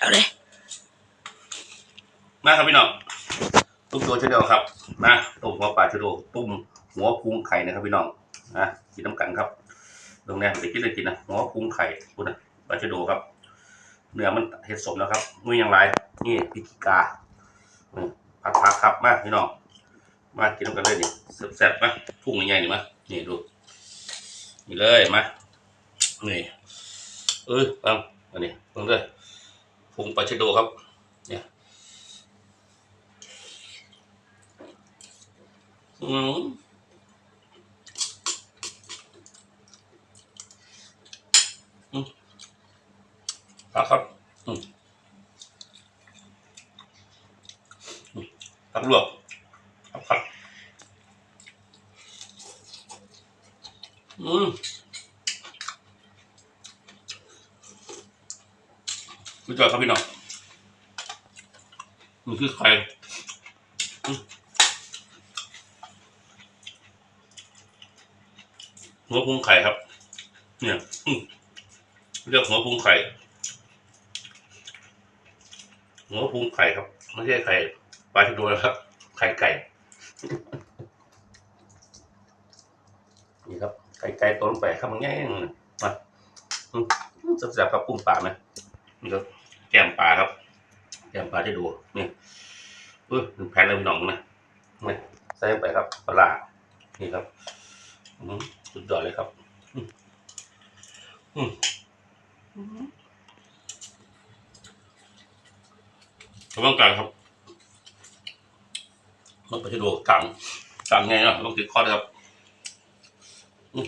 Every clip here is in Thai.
เอาเลย มาครับพี่น้องตุ้มตัวเชดเดียวครับมาตุ้มหัวปลาชะโดตุ้มหัวพุงไข่นะครับพี่น้องนะกินน้ำกันครับ ตรงนี้เดี๋ยวกินเลยกินนะหัวพุงไข่คุณนะปลาชะโดครับ เนื้อมันเห็ดสมแล้วครับมือยังไรนี่พิกกาผัดผักครับมาพี่น้องมากินน้ำกันเลยนี่แซ่บๆมาพุ่งใหญ่ๆนี่มานี่ดูนี่เลยมานี่เอ้ยฟังอันนี้เพิ่งเลย งปลาชะโดครับ เนี่ยอืมอืมครับครับอืมอืมครับลวกครับครับอืม คุณจอยครับพี่น้องมันคือไข่หัวพุงไข่ครับ เนี่ยเรียกหัวพุงไข่ หัวพุงไข่ครับไม่ใช่ไข่ปลาชิโดนะครับ ไข่ไก่ นี่ครับไก่ไก่ตัวลงไปครับมันแง่งมาอืมแซ่บๆครับปุ้งปาไหมนี่ก็ แก้มปลาครับ แก้มปลาที่ดูนี่เออแผ่นเลยพี่น้องนะนี่ใส่ลงไปครับปลาร้านี่ครับอืมสุดยอดเลยครับอืมอืมกำลังการครับมันไปที่ดูกังกังไงเนาะต้องติดข้อนะครับอืม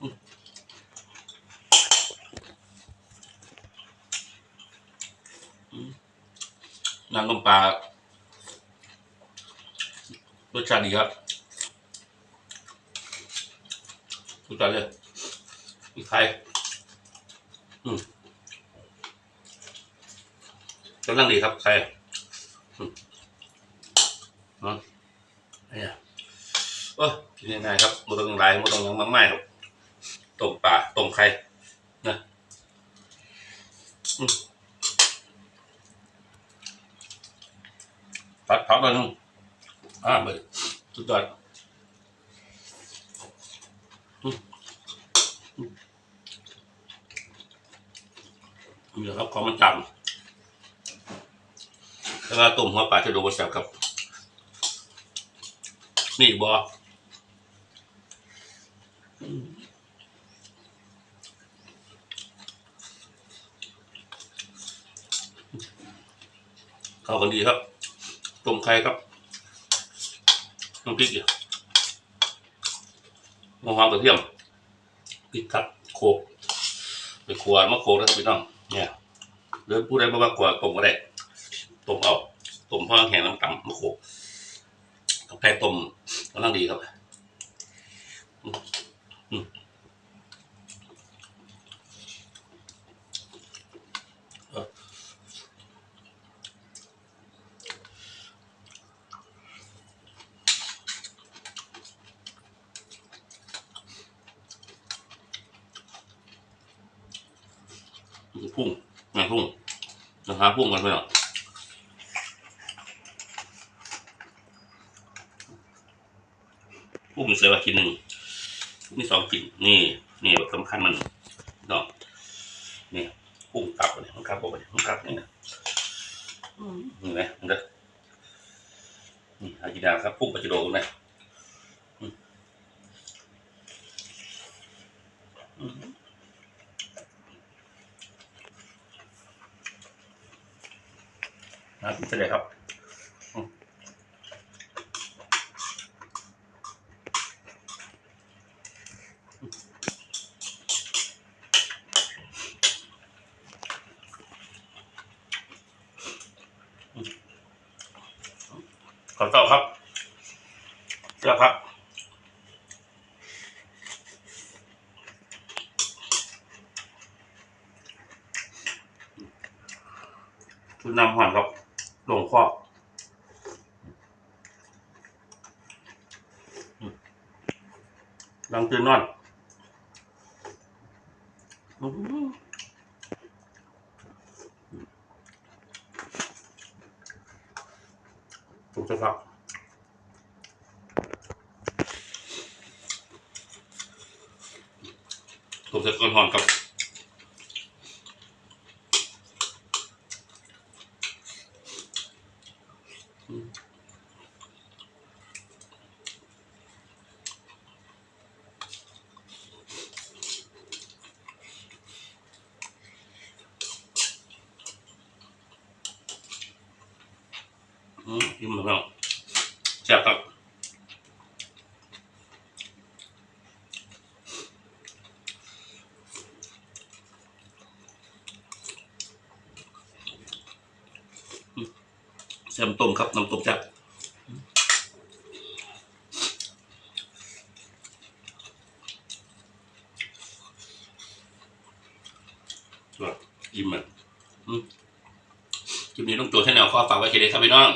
อืมอืม น้ำต้มปลารสชาติดีครับรสชาติเลยมีกไข่อืมกำลังดีครับไข่อืมเนาะเนี่ยโอ้ยกินง่ายๆครับไม่ต้องหลายไม่ต้องยังมากมายครับต้มปลาต้มไข่นะอืม ผัดผักหน่อยนึงอ่าไปสุดยอดนี่ครับของมันจำแล้วก็ต้มหัวปลาจะโดนแซบครับ นี่บอเข้ากันดีครับ ต้มไข่ครับน้ำพริกอะมะพร้าวกระเทียมพริกครับโขกไปขวดมะโขกนะครับพี่น้องเนี่ยเดินพูดได้บ่ว่ากว่าต้มก็ได้ต้มเอาต้มพ่อแห้งน้ำต่ำมะโขกกับไข่ต้มกำลังดีครับอืมอืมเออ พุ่งงานพุ่งนะครับพุ่งกันไปหน่อยพุ่งเสือว่ากินหนึ่งมีสองกินนี่นี่แบบสำคัญมันเนาะนี่พุ่งกลับเลยมันกลับออกไปมันกลับนี่นะนี่ไหมมันก็นี่อาจิดาครับพุ่งไปจะโดนนะอืมอืม นะครับเสร็จเลยครับอืมขอต่อครับเจ้าครับชุดนำหอนครับ หลงข้อดังตื่นนอนถูกต้องครับผมจะก้อนหอนกับ อืมยิ้มเหมือนกันแซ่บครับแซ่บต้มครับน้ำต้มแซ่บสวยยิ้มเหมือนอืมคลิปนี้ต้องตัวให้แนวข้อฝากไว้เคเดครับพี่น้อง